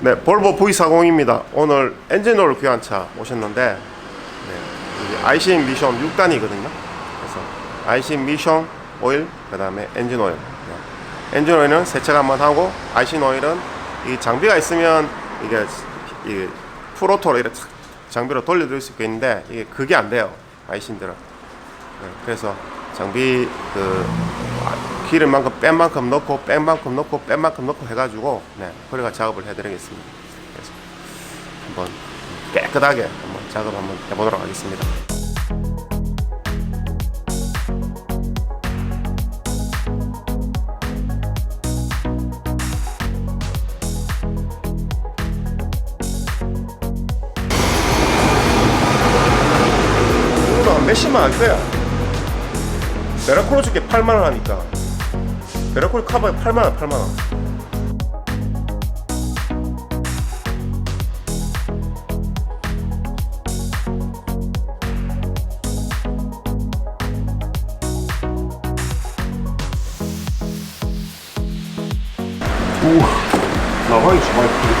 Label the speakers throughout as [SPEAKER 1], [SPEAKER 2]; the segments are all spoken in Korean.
[SPEAKER 1] 네, 볼보 V40입니다. 오늘 엔진오일 교환차 오셨는데 네, 이 아이신 미션 6단이거든요. 그래서 아이신 미션 오일, 그 다음에 엔진 오일. 네. 엔진 오일은 세척 한번 하고 아이신 오일은 이 장비가 있으면 이게 이 프로토로 이렇게 탁 장비로 돌려드릴 수 있겠는데 이게 그게 안 돼요. 아이신들은. 네, 그래서 장비 그 아, 기름 만큼 뺀 만큼 넣고 뺀 만큼 넣고 뺀 만큼 넣고 해가지고 네 그래가 작업을 해드리겠습니다. 그래서 한번 깨끗하게 한번 작업 한번 해보도록 하겠습니다. 몇십만 할 거야. 베라콜로 줄게 8만 원 하니까. 베라콜 카바에 8만 원, 8만 원. 오, 나방이 정말 크네.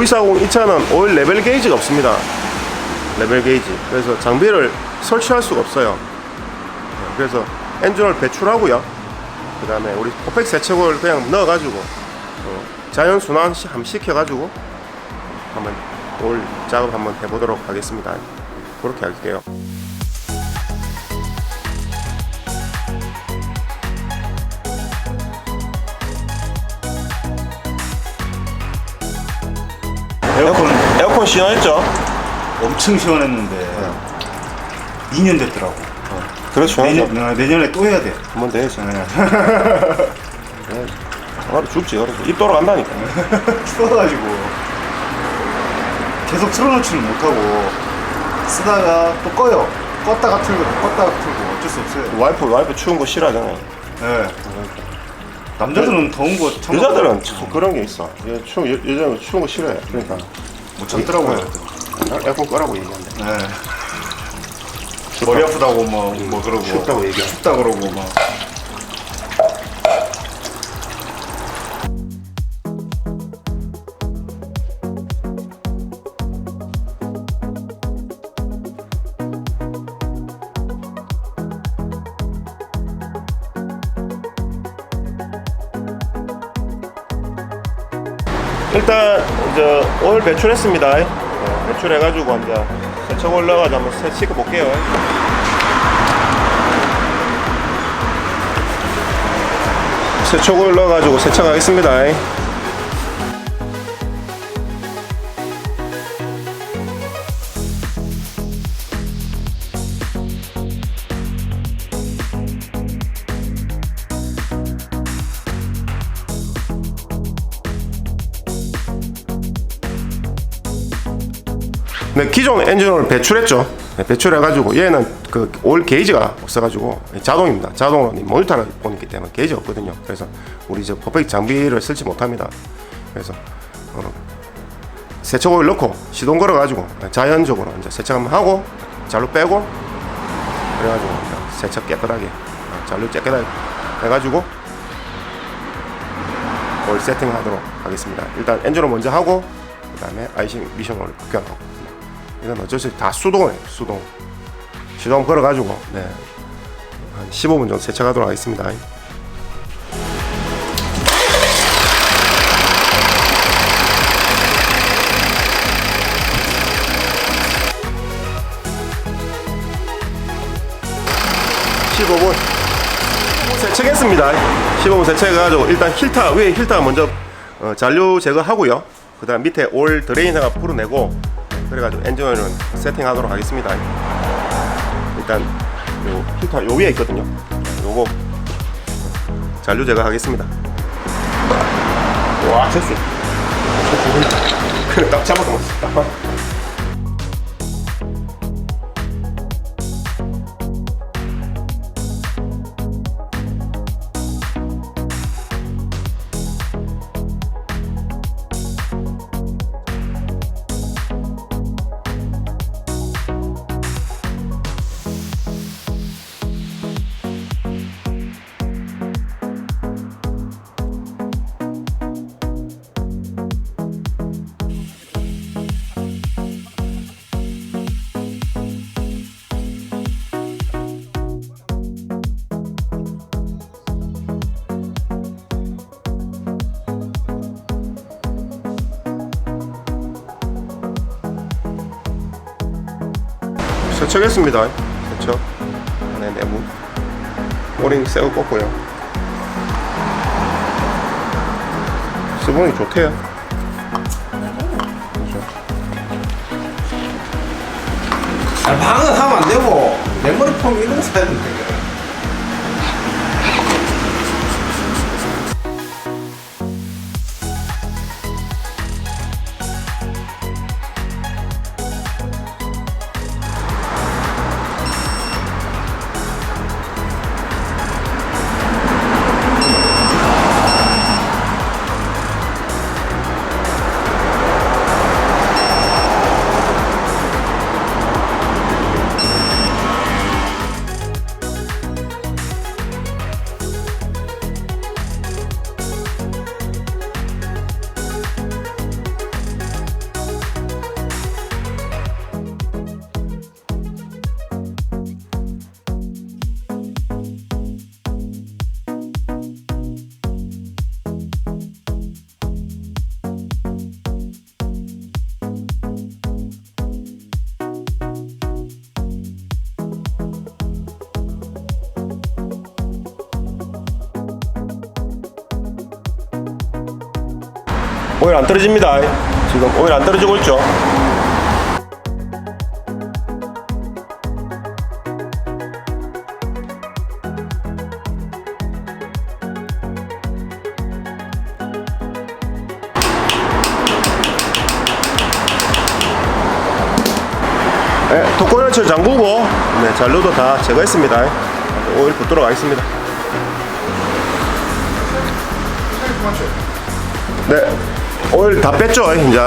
[SPEAKER 1] V40 이 차는 오일 레벨 게이지가 없습니다. 레벨 게이지. 그래서 장비를 설치할 수가 없어요. 네, 그래서 엔진을 배출하고요. 그 다음에 우리 오펙 세척을 그냥 넣어가지고 어, 자연 순환 시켜가지고 한번 오일 작업 한번 해보도록 하겠습니다. 그렇게 할게요.
[SPEAKER 2] 에어컨
[SPEAKER 1] 에어컨 시원했죠?
[SPEAKER 2] 엄청 시원했는데 2년 됐더라고.
[SPEAKER 1] 그렇죠.
[SPEAKER 2] 내년, 아, 내년에 또 해야 돼.
[SPEAKER 1] 한번 돼야지.
[SPEAKER 2] 네.
[SPEAKER 1] 바로 죽지. 그래서 입 돌아간다니까.
[SPEAKER 2] 추워가지고 계속 틀어놓지는 못하고 쓰다가 또 꺼요. 껐다가 틀고 껐다가 틀고 어쩔 수 없어요.
[SPEAKER 1] 와이프 와이프 추운 거 싫어하잖아요.
[SPEAKER 2] 네. 남자들은 더운 거 참.
[SPEAKER 1] 여자들은 참 그런 게 있어. 여, 추, 여, 여자는 추운 거 싫어해. 그러니까
[SPEAKER 2] 못 참더라고요.
[SPEAKER 1] 난 에어컨 끄라고 얘기한대.
[SPEAKER 2] 네. 머리 아프다고 뭐, 뭐 그러고
[SPEAKER 1] 춥다고 얘기하고.
[SPEAKER 2] 춥다 그러고 막.
[SPEAKER 1] 일단 이제 오일 배출했습니다. 네, 배출해가지고 이제 세척 올라가서 한번 세- 씻어볼게요. 세척 올라가지고 세척하겠습니다. 기존 엔진오일 배출했죠. 네, 배출해가지고 얘는 그 오일 게이지가 없어가지고 자동입니다. 자동으로 이 모니터를 보기 때문에 게이지가 없거든요. 그래서 우리 이제 퍼펙트 장비를 쓸지 못합니다. 그래서 어, 세척 오일 넣고 시동 걸어가지고 자연적으로 이제 세척 한번 하고 잘로 빼고 그래가지고 세척 깨끗하게 어, 잘로 깨끗하게 해가지고 오일 세팅하도록 하겠습니다. 일단 엔진을 먼저 하고 그 다음에 아이싱 미션을 교환하고 이건 어쩔 수 없이 다 수동이에요 수동 시동 걸어가지고 네. 한 15분 정도 세척하도록 하겠습니다 (15분) 세척했습니다. 15분 세척해가지고 일단 힐터 위에 힐터 먼저 어, 잔류 제거하고요. 그다음 밑에 올 드레이너가 풀어내고 그래가지고 엔진 오일은 세팅하도록 하겠습니다. 일단 요 힐터 요 위에 있거든요. 요거 잔류 제거하겠습니다. 와 됐어. 그래 딱 잡아서 먹었다. 세척했습니다. 세척. 안에 내부. 오링 새우 꽂고요. 수봉이 좋대요. 그렇죠.
[SPEAKER 2] 아, 방은 하면 안 되고 메모리 폼 이런 거 사야 된다.
[SPEAKER 1] 오일 안 떨어집니다. 지금 오일 안 떨어지고 있죠. 네, 독거열철 잠그고 네, 잔류도 다 제거했습니다. 오일 붙도록 하겠습니다. 네, 오일 다 뺐죠, 이제.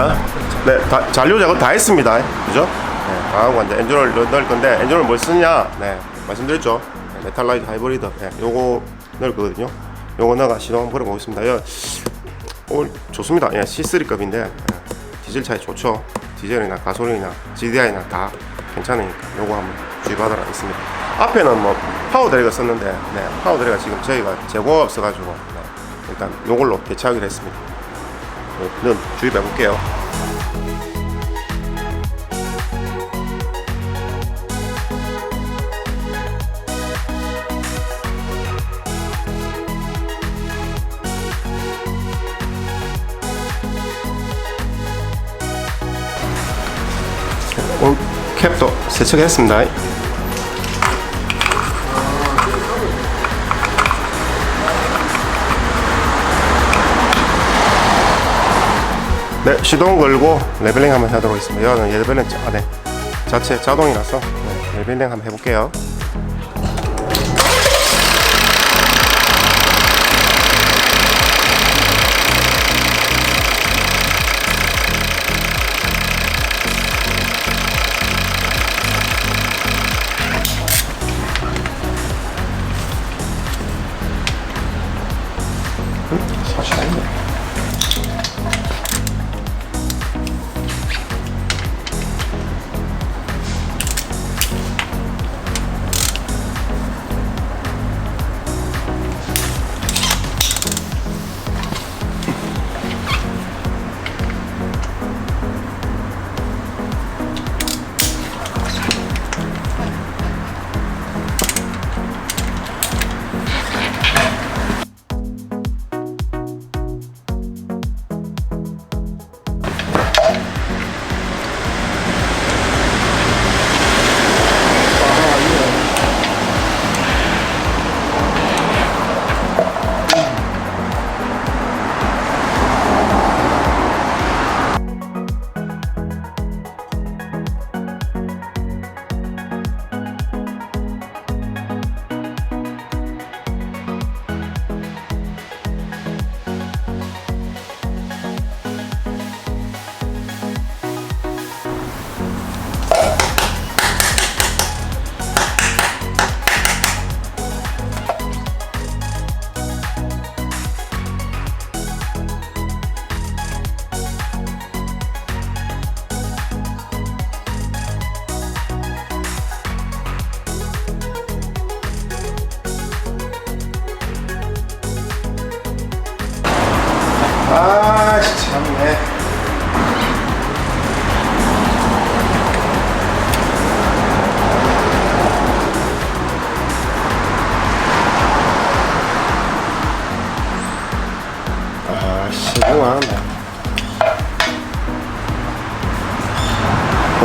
[SPEAKER 1] 네, 다, 잔류 작업 다 했습니다. 그죠? 네, 다 하고 이제 넣- 넣을 건데, 엔진오일 뭘 쓰냐? 네, 말씀드렸죠. 네, 메탈라이트 하이브리드. 네, 요거 넣을 거거든요. 요거 넣어가 시동 걸어보겠습니다. 요, 오일 좋습니다. 예, C3급인데, 예, 디젤 차이 좋죠. 디젤이나 가솔린이나 GDI나 다 괜찮으니까 요거 한번 주의받으라 했습니다. 앞에는 뭐 파워드레가 썼는데, 네, 파워드레가 지금 저희가 재고가 없어가지고, 네, 일단 요걸로 대체하기로 했습니다. 는 주입해 볼게요. 올 캡도 세척했습니다. 네, 시동 걸고 레벨링 한번 하도록 하겠습니다. 이거는 레벨링 자, 네, 자체 자동이라서 네, 레벨링 한번 해볼게요.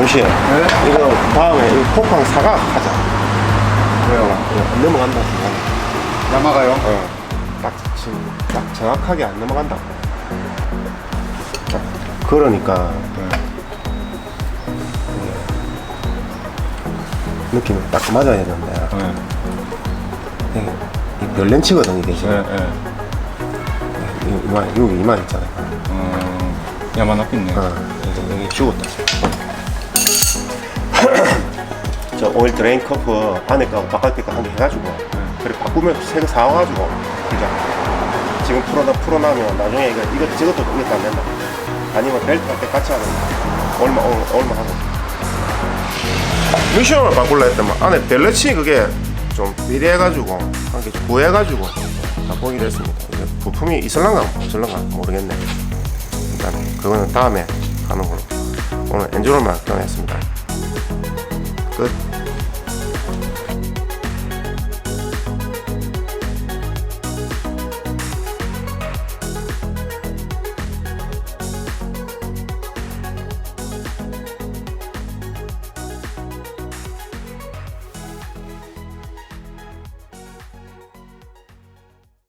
[SPEAKER 1] 동시에
[SPEAKER 2] 네?
[SPEAKER 1] 이거 다음에 이 폭황 사각 하자.
[SPEAKER 2] 왜요?
[SPEAKER 1] 안 넘어간다. 중간에.
[SPEAKER 2] 야마가요?
[SPEAKER 1] 어. 딱 지금 딱 정확하게 안 넘어간다. 딱 그러니까
[SPEAKER 2] 네.
[SPEAKER 1] 느낌이 딱 맞아야 되는데
[SPEAKER 2] 네.
[SPEAKER 1] 이게 이 별 렌치거든 이게 지금.
[SPEAKER 2] 네. 네.
[SPEAKER 1] 이- 이만 여기 이만 있잖아요.
[SPEAKER 2] 음, 야마 나삐네.
[SPEAKER 1] 어, 여기, 여기 죽었다. 저 오일 드레인 커프 안에 거 바깥에 거 한 개 해가지고 그래 바꾸면 새거 사와가지고 그죠? 지금 풀어놔 풀어놔면 나중에 이거 이거 저것도 이것도 안 된다. 아니면 벨트 할 때 같이 하는 거. 얼마 어, 얼마 하고. 미션을 바꿀라 했더만 안에 벨레치 그게 좀 미리해가지고 한개 구해가지고 바꾸기로 했습니다. 부품이 있을란가 없을란가 모르겠네. 일단 그거는 다음에 하는 걸로 오늘 엔진오일만 교환했습니다 Good.